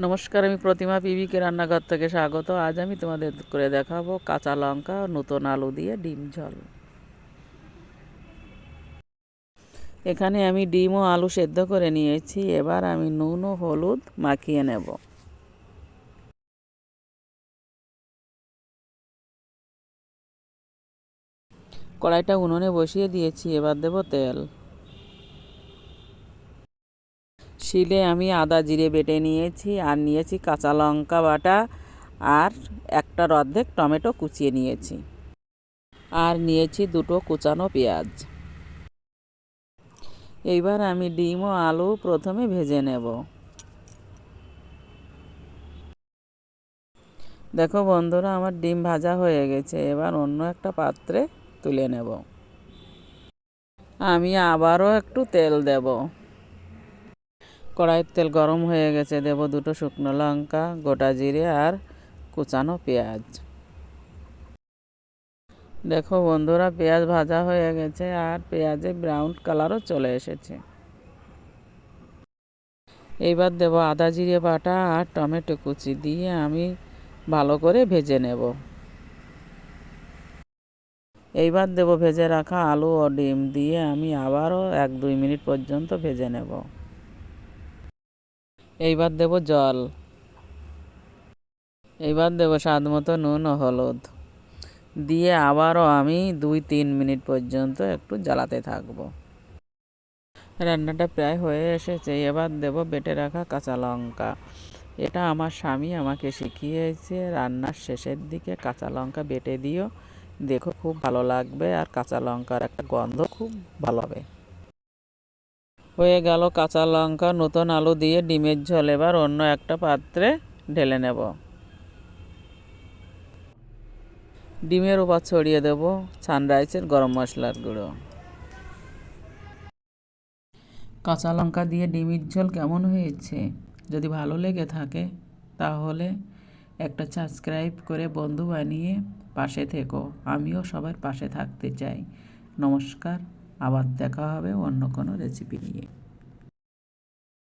নমস্কার, আমি প্রতিমা পিবিকে রান্নাঘর থেকে স্বাগত। আজ আমি তোমাদের করে দেখাবো কাঁচা লঙ্কা নতুন আলু দিয়ে ডিম ঝোল। এখানে আমি ডিম ও আলু সেদ্ধ করে নিয়েছি। এবার আমি নুন ও হলুদ মাখিয়ে নেব। কড়াইটা উনুনে বসিয়ে দিয়েছি। এবার দেব তেল। শিলে আমি আদা, জিরে বেটে নিয়েছি আর নিয়েছি কাঁচা লঙ্কা বাটা আর একটার অর্ধেক টমেটো কুচিয়ে নিয়েছি। আর নিয়েছি দুটো কুচানো পেঁয়াজ। এইবার আমি ডিম ও আলু প্রথমে ভেজে নেব। দেখো বন্ধুরা, আমার ডিম ভাজা হয়ে গেছে। এবার অন্য একটা পাত্রে তুলে নেব। আমি আবারও একটু তেল দেবো। কড়াইয়ের তেল গরম হয়ে গেছে। দেব দুটো শুকনো লঙ্কা, গোটা জিরে আর কুচানো পেঁয়াজ। দেখো বন্ধুরা, পেঁয়াজ ভাজা হয়ে গেছে আর পেঁয়াজে ব্রাউন কালারও চলে এসেছে। এইবার দেব আদা, জিরে, বাটা আর টমেটো কুচি দিয়ে আমি ভালো করে ভেজে নেব। এইবার দেব ভেজে রাখা আলু ও ডিম দিয়ে আমি আবারও এক দুই মিনিট পর্যন্ত ভেজে নেব। এইবার দেব জল। এইবার দেব স্বাদ মতো নুন ও হলুদ। দিয়ে আবারও আমি দুই তিন মিনিট পর্যন্ত একটু জ্বালাতে থাকব। রান্নাটা প্রায় হয়ে এসেছে। এবার দেব বেটে রাখা কাঁচা লঙ্কা। এটা আমার স্বামী আমাকে শিখিয়েছে। রান্নার শেষের দিকে কাঁচা লঙ্কা বেটে দিও। দেখো খুব ভালো লাগবে। আর কাঁচা লঙ্কার একটা গন্ধ খুব ভালো হবে। হয়ে গেল কাঁচা লঙ্কা, নতুন আলু দিয়ে ডিমের ঝোল। এবার অন্য একটা পাত্রে ঢেলে নেব। ডিমের উপর ছড়িয়ে দেব সানরাইসের গরম মশলার গুঁড়ো। কাঁচা লঙ্কা দিয়ে ডিমের ঝোল কেমন হয়েছে? যদি ভালো লেগে থাকে, তাহলে একটা সাবস্ক্রাইব করে বন্ধু বানিয়ে পাশে থেকো। আমিও সবার পাশে থাকতে চাই। নমস্কার। আবার দেখা হবে অন্য কোনো রেসিপি নিয়ে।